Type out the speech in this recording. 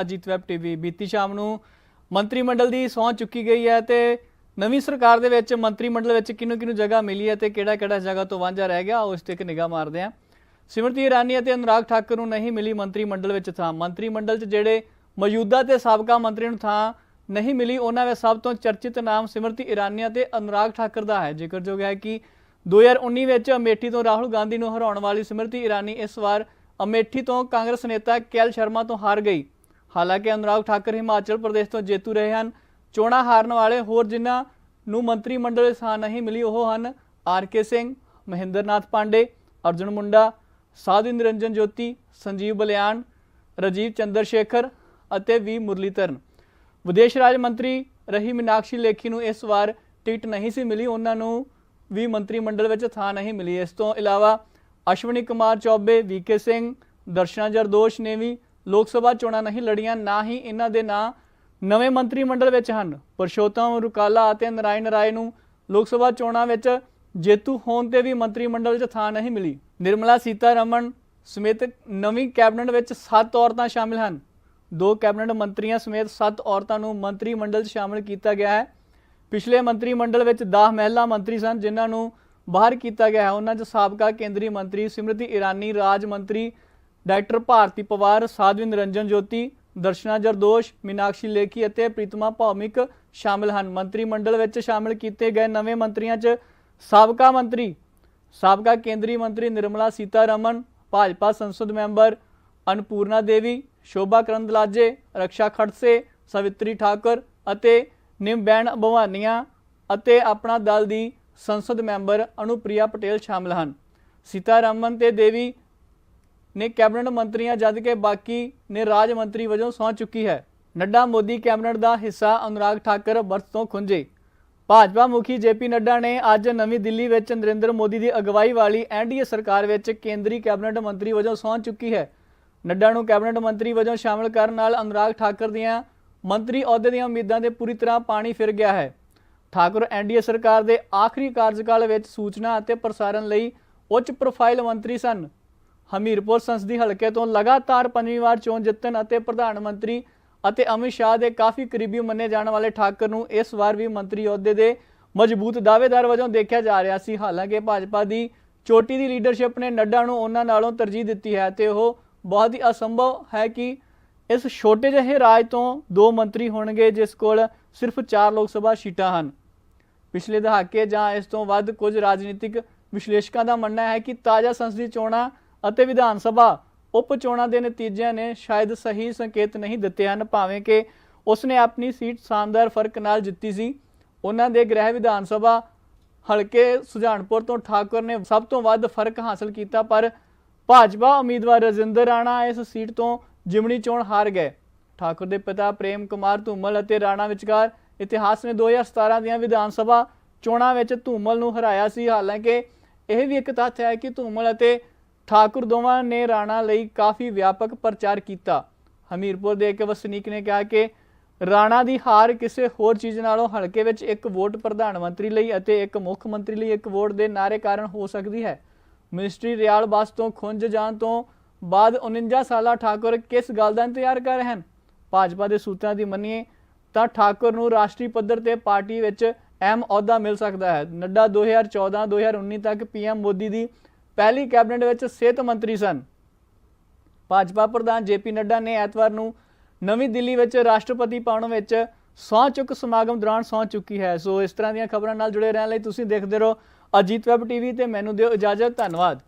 Ajit web TV ਬੀਤੀ ਸ਼ਾਮ ਨੂੰ ਮੰਤਰੀ ਮੰਡਲ ਦੀ ਸਹੁੰ ਚੁੱਕੀ ਗਈ ਹੈ ਤੇ ਨਵੀਂ ਸਰਕਾਰ ਦੇ ਵਿੱਚ ਮੰਤਰੀ ਮੰਡਲ ਵਿੱਚ ਕਿਹਨੂੰ ਕਿਹਨੂੰ ਜਗ੍ਹਾ ਮਿਲੀ ਹੈ ਤੇ ਕਿਹੜਾ ਕਿਹੜਾ ਜਗ੍ਹਾ ਤੋਂ ਵਾਂਝਾ ਰਹਿ ਗਿਆ, ਉਸ ਤੇ ਇੱਕ ਨਿਗਾਹ ਮਾਰਦੇ ਹਾਂ। ਸਿਮਰਤੀ ਇਰਾਨੀ ਅਤੇ ਅਨੁਰਾਗ ਠਾਕੁਰ ਨੂੰ ਨਹੀਂ ਮਿਲੀ ਮੰਤਰੀ ਮੰਡਲ ਵਿੱਚ ਥਾਂ। ਮੰਤਰੀ ਮੰਡਲ 'ਚ ਜਿਹੜੇ ਮੌਜੂਦਾ ਤੇ ਸਾਬਕਾ ਮੰਤਰੀ ਨੂੰ ਥਾਂ ਨਹੀਂ ਮਿਲੀ, ਉਹਨਾਂ ਵਿੱਚ ਸਭ ਤੋਂ ਚਰਚਿਤ ਨਾਮ ਸਿਮਰਤੀ ਇਰਾਨੀ ਅਤੇ ਅਨੁਰਾਗ ਠਾਕੁਰ ਦਾ ਹੈ। ਜ਼ਿਕਰਯੋਗ ਹੈ ਕਿ 2019 ਵਿੱਚ ਅਮੇਠੀ ਤੋਂ ਰਾਹੁਲ ਗਾਂਧੀ ਨੂੰ ਹਰਾਉਣ ਵਾਲੀ ਸਿਮਰਤੀ ਇਰਾਨੀ ਇਸ ਵਾਰ ਅਮੇਠੀ ਤੋਂ ਕਾਂਗਰਸ ਨੇਤਾ ਕੈਲ ਸ਼ਰਮਾ ਤੋਂ ਹਾਰ ਗਈ। ਹਾਲਾਂਕਿ ਅਨੁਰਾਗ ਠਾਕੁਰ ਹਿਮਾਚਲ ਪ੍ਰਦੇਸ਼ ਤੋਂ ਜੇਤੂ ਰਹੇ ਹਨ। ਚੋਣਾਂ ਹਾਰਨ ਵਾਲੇ ਹੋਰ ਜਿਨ੍ਹਾਂ ਨੂੰ ਮੰਤਰੀ ਮੰਡਲ ਵਿੱਚ ਥਾਂ ਨਹੀਂ ਮਿਲੀ ਉਹ ਹਨ ਆਰ ਕੇ ਸਿੰਘ, ਮਹਿੰਦਰਨਾਥ ਪਾਂਡੇ, ਅਰਜੁਨ ਮੁੰਡਾ, ਸਾਧੂ ਨਿਰੰਜਨ ਜੋਤੀ, ਸੰਜੀਵ ਬਲਿਆਣ ਰਾਜੀਵ ਚੰਦਰ ਸ਼ੇਖਰ ਅਤੇ ਵੀ ਮੁਰਲੀਧਰਨ। ਵਿਦੇਸ਼ ਰਾਜ ਮੰਤਰੀ ਰਹੀ ਮੀਨਾਕਸ਼ੀ ਲੇਖੀ ਨੂੰ ਇਸ ਵਾਰ ਟਿਕਟ ਨਹੀਂ ਸੀ ਮਿਲੀ। ਉਹਨਾਂ ਨੂੰ ਵੀ ਮੰਤਰੀ ਮੰਡਲ ਵਿੱਚ ਥਾਂ ਨਹੀਂ ਮਿਲੀ। ਇਸ ਤੋਂ ਇਲਾਵਾ ਅਸ਼ਵਨੀ ਕੁਮਾਰ ਚੌਬੇ ਵੀਕੇ ਸਿੰਘ, ਦਰਸ਼ਨਾ ਜਰਦੋਸ਼ ਨੇ ਵੀ ਲੋਕ ਸਭਾ ਚੋਣਾਂ ਨਹੀਂ ਲੜੀਆਂ, ਨਾ ਹੀ ਇਹਨਾਂ ਦੇ ਨਾਂ ਨਵੇਂ ਮੰਤਰੀ ਮੰਡਲ ਵਿੱਚ ਹਨ। ਪਰਸ਼ੋਤਮ, ਰੁਕਾਲਾ ਅਤੇ ਨਰਾਇਣ ਰਾਏ ਨੂੰ ਲੋਕ ਸਭਾ ਚੋਣਾਂ ਵਿੱਚ ਜੇਤੂ ਹੋਣ ਤੇ ਵੀ ਮੰਤਰੀ ਮੰਡਲ ਵਿੱਚ ਥਾਂ ਨਹੀਂ ਮਿਲੀ। ਨਿਰਮਲਾ ਸੀਤਾਰਮਨ ਸਮੇਤ ਨਵੀਂ ਕੈਬਨਿਟ ਵਿੱਚ 7 ਔਰਤਾਂ ਸ਼ਾਮਿਲ ਹਨ। ਦੋ ਕੈਬਨਿਟ ਮੰਤਰੀਆਂ ਸਮੇਤ 7 ਔਰਤਾਂ ਨੂੰ ਮੰਤਰੀ ਮੰਡਲ 'ਚ ਸ਼ਾਮਿਲ ਕੀਤਾ ਗਿਆ ਹੈ। ਪਿਛਲੇ ਮੰਤਰੀ ਮੰਡਲ ਵਿੱਚ 10 ਮਹਿਲਾ ਮੰਤਰੀ ਸਨ, ਜਿਨ੍ਹਾਂ ਨੂੰ ਬਾਹਰ ਕੀਤਾ ਗਿਆ ਹੈ। ਉਹਨਾਂ 'ਚ ਸਾਬਕਾ ਕੇਂਦਰੀ ਮੰਤਰੀ ਸਮ੍ਰਿਤੀ ਇਰਾਨੀ, ਰਾਜ ਮੰਤਰੀ ਡਾਕਟਰ ਭਾਰਤੀ ਪਵਾਰ ਸਾਧਵੀ ਨਿਰੰਜਨ ਜੋਤੀ ਦਰਸ਼ਨਾ ਜਰਦੋਸ਼ ਮੀਨਾਕਸ਼ੀ ਲੇਖੀ ਅਤੇ ਪ੍ਰੀਤਮਾ ਭੌਮਿਕ ਸ਼ਾਮਲ ਹਨ। ਮੰਤਰੀ ਮੰਡਲ ਵਿੱਚ ਸ਼ਾਮਿਲ ਕੀਤੇ ਗਏ ਨਵੇਂ ਮੰਤਰੀਆਂ 'ਚ ਸਾਬਕਾ ਮੰਤਰੀ, ਸਾਬਕਾ ਕੇਂਦਰੀ ਮੰਤਰੀ ਨਿਰਮਲਾ ਸੀਤਾਰਮਨ, ਭਾਜਪਾ ਸੰਸਦ ਮੈਂਬਰ ਅਨਪੂਰਨਾ ਦੇਵੀ, ਸ਼ੋਭਾ ਕਰੰਦਲਾਜੇ ਰਕਸ਼ਾ ਖੜਸੇ, ਸਵਿਤਰੀ ਠਾਕੁਰ ਅਤੇ ਨਿਮਬੈਣ ਭਵਾਨੀਆਂ ਅਤੇ ਆਪਣਾ ਦਲ ਦੀ ਸੰਸਦ ਮੈਂਬਰ ਅਨੁਪ੍ਰਿਆ ਪਟੇਲ ਸ਼ਾਮਲ ਹਨ। ਸੀਤਾਰਮਨ ਤੇ ਦੇਵੀ ਨੇ ਕੈਬਨਿਟ ਮੰਤਰੀਆਂ ਜਦ ਕਿ ਬਾਕੀ ਨੇ ਰਾਜ ਮੰਤਰੀ ਵਜੋਂ ਸਹੁੰ ਚੁੱਕੀ ਹੈ। ਨੱਡਾ ਮੋਦੀ ਕੈਬਨਿਟ ਦਾ ਹਿੱਸਾ ਅਨੁਰਾਗ ਠਾਕਰ ਵਰਤ ਤੋਂ ਖੁੰਝੇ। ਭਾਜਪਾ ਮੁਖੀ ਜੇਪੀ ਨੱਡਾ ਨੇ ਅੱਜ ਨਵੀਂ ਦਿੱਲੀ ਵਿੱਚ ਨਰਿੰਦਰ ਮੋਦੀ ਦੀ ਅਗਵਾਈ ਵਾਲੀ ਐਨਡੀਏ ਸਰਕਾਰ ਵਿੱਚ ਕੇਂਦਰੀ ਕੈਬਨਿਟ ਮੰਤਰੀ ਵਜੋਂ ਸਹੁੰ ਚੁੱਕੀ ਹੈ। ਨੱਡਾ ਨੂੰ ਕੈਬਨਿਟ ਮੰਤਰੀ ਵਜੋਂ ਸ਼ਾਮਲ ਕਰਨ ਨਾਲ ਅਨੁਰਾਗ ਠਾਕਰ ਦੀਆਂ ਮੰਤਰੀ ਅਹੁਦੇ ਦੀਆਂ ਉਮੀਦਾਂ 'ਤੇ ਪੂਰੀ ਤਰ੍ਹਾਂ ਪਾਣੀ ਫਿਰ ਗਿਆ ਹੈ। ਠਾਕੁਰ ਐਨਡੀਏ ਸਰਕਾਰ ਦੇ ਆਖਰੀ ਕਾਰਜਕਾਲ ਵਿੱਚ ਸੂਚਨਾ ਅਤੇ ਪ੍ਰਸਾਰਣ ਲਈ ਉੱਚ ਪ੍ਰੋਫਾਈਲ ਮੰਤਰੀ ਸਨ। ਹਮੀਰਪੁਰ ਸੰਸਦੀ ਹਲਕੇ ਤੋਂ ਲਗਾਤਾਰ ਪੰਜਵੀਂ ਵਾਰ ਚੋਣ ਜਿੱਤਣ ਅਤੇ ਪ੍ਰਧਾਨ ਮੰਤਰੀ ਅਤੇ ਅਮਿਤ ਸ਼ਾਹ ਦੇ ਕਾਫੀ ਕਰੀਬੀ ਮੰਨੇ ਜਾਣ ਵਾਲੇ ਠਾਕਰ ਨੂੰ ਇਸ ਵਾਰ ਵੀ ਮੰਤਰੀ ਅਹੁਦੇ ਦੇ ਮਜ਼ਬੂਤ ਦਾਅਵੇਦਾਰ ਵਜੋਂ ਦੇਖਿਆ ਜਾ ਰਿਹਾ ਸੀ। ਹਾਲਾਂਕਿ ਭਾਜਪਾ ਦੀ ਚੋਟੀ ਦੀ ਲੀਡਰਸ਼ਿਪ ਨੇ ਨੱਡਾ ਨੂੰ ਉਹਨਾਂ ਨਾਲੋਂ ਤਰਜੀਹ ਦਿੱਤੀ ਹੈ ਤੇ ਉਹ ਬਹੁਤ ਹੀ ਅਸੰਭਵ ਹੈ ਕਿ ਇਸ ਛੋਟੇ ਜਿਹੇ ਰਾਜ ਤੋਂ ਦੋ ਮੰਤਰੀ ਹੋਣਗੇ, ਜਿਸ ਕੋਲ ਸਿਰਫ 4 ਲੋਕ ਸਭਾ ਸੀਟਾਂ ਹਨ। ਪਿਛਲੇ ਦਹਾਕੇ ਜਾਂ ਇਸ ਤੋਂ ਵੱਧ ਕੁਝ ਰਾਜਨੀਤਿਕ ਵਿਸ਼ਲੇਸ਼ਕਾਂ ਦਾ ਮੰਨਣਾ ਹੈ ਕਿ ਤਾਜ਼ਾ ਸੰਸਦੀ ਚੋਣਾਂ ਅਤੇ ਵਿਧਾਨ ਸਭਾ ਉਪ ਚੋਣਾਂ ਦੇ ਨਤੀਜਿਆਂ ਨੇ ਸ਼ਾਇਦ ਸਹੀ ਸੰਕੇਤ ਨਹੀਂ ਦਿੱਤੇ ਹਨ, ਭਾਵੇਂ ਕਿ ਉਸਨੇ ਆਪਣੀ ਸੀਟ ਸ਼ਾਨਦਾਰ ਫ਼ਰਕ ਨਾਲ ਜਿੱਤੀ ਸੀ। ਉਹਨਾਂ ਦੇ ਗ੍ਰਹਿ ਵਿਧਾਨ ਸਭਾ ਹਲਕੇ ਸੁਜਾਨਪੁਰ ਤੋਂ ਠਾਕੁਰ ਨੇ ਸਭ ਤੋਂ ਵੱਧ ਫ਼ਰਕ ਹਾਸਲ ਕੀਤਾ, ਪਰ ਭਾਜਪਾ ਉਮੀਦਵਾਰ ਰਜਿੰਦਰ ਰਾਣਾ ਇਸ ਸੀਟ ਤੋਂ ਜਿਮਣੀ ਚੋਣ ਹਾਰ ਗਏ। ਠਾਕੁਰ ਦੇ ਪਿਤਾ ਪ੍ਰੇਮ ਕੁਮਾਰ ਧੂਮਲ ਅਤੇ ਰਾਣਾ ਵਿਚਕਾਰ ਇਤਿਹਾਸ ਨੇ 2017 ਦੀਆਂ ਵਿਧਾਨ ਸਭਾ ਚੋਣਾਂ ਵਿੱਚ ਧੂਮਲ ਨੂੰ ਹਰਾਇਆ ਸੀ। ਹਾਲਾਂਕਿ ਇਹ ਵੀ ਇੱਕ ਤੱਥ ਹੈ ਕਿ ਧੂਮਲ ਅਤੇ ਠਾਕੁਰ ਦੋਵਾਂ ਨੇ ਰਾਣਾ ਲਈ ਕਾਫੀ ਵਿਆਪਕ ਪ੍ਰਚਾਰ ਕੀਤਾ। ਹਮੀਰਪੁਰ ਦੇ ਇੱਕ ਵਸਨੀਕ ਨੇ ਕਿਹਾ ਕਿ ਰਾਣਾ ਦੀ ਹਾਰ ਕਿਸੇ ਹੋਰ ਚੀਜ਼ ਨਾਲੋਂ ਹਲਕੇ ਵਿੱਚ ਇੱਕ ਵੋਟ ਪ੍ਰਧਾਨ ਮੰਤਰੀ ਲਈ ਅਤੇ ਇੱਕ ਮੁੱਖ ਮੰਤਰੀ ਲਈ ਇੱਕ ਵੋਟ ਦੇ ਨਾਰੇ ਕਾਰਨ ਹੋ ਸਕਦੀ ਹੈ। ਮਿਨਿਸਟਰੀ ਰਿਆਲ ਬੱਸ ਤੋਂ ਖੁੰਝ ਜਾਣ ਤੋਂ ਬਾਅਦ 49 ਸਾਲਾ ਠਾਕੁਰ ਕਿਸ ਗੱਲ ਦਾ ਇੰਤਜ਼ਾਰ ਕਰ ਰਹੇ ਹਨ? ਭਾਜਪਾ ਦੇ ਸੂਤਰਾਂ ਦੀ ਮੰਨੀਏ ਤਾਂ ਠਾਕੁਰ ਨੂੰ ਰਾਸ਼ਟਰੀ ਪੱਧਰ ਤੇ ਪਾਰਟੀ ਵਿੱਚ ਅਹਿਮ ਅਹੁਦਾ ਮਿਲ ਸਕਦਾ ਹੈ। ਨੱਡਾ 2014-2019 ਤੱਕ ਪੀਐਮ ਮੋਦੀ ਦੀ ਪਹਿਲੀ ਕੈਬਨਿਟ ਵਿੱਚ ਸਿਹਤ ਮੰਤਰੀ ਸਨ। ਭਾਜਪਾ ਪ੍ਰਧਾਨ ਜੇਪੀ ਨੱਡਾ ਨੇ ਐਤਵਾਰ ਨੂੰ ਨਵੀਂ ਦਿੱਲੀ ਵਿੱਚ ਰਾਸ਼ਟਰਪਤੀ ਭਵਨ ਵਿੱਚ ਸਹੁੰ ਚੁੱਕ ਸਮਾਗਮ ਦੌਰਾਨ ਸਹੁੰ ਚੁੱਕੀ ਹੈ। ਸੋ ਇਸ ਤਰ੍ਹਾਂ ਦੀਆਂ ਖਬਰਾਂ ਨਾਲ ਜੁੜੇ ਰਹਿਣ ਲਈ ਤੁਸੀਂ ਦੇਖਦੇ ਰਹੋ ਅਜੀਤ ਵੈਬ ਟੀਵੀ ਤੇ ਮੈਨੂੰ ਦਿਓ ਇਜਾਜ਼ਤ। ਧੰਨਵਾਦ।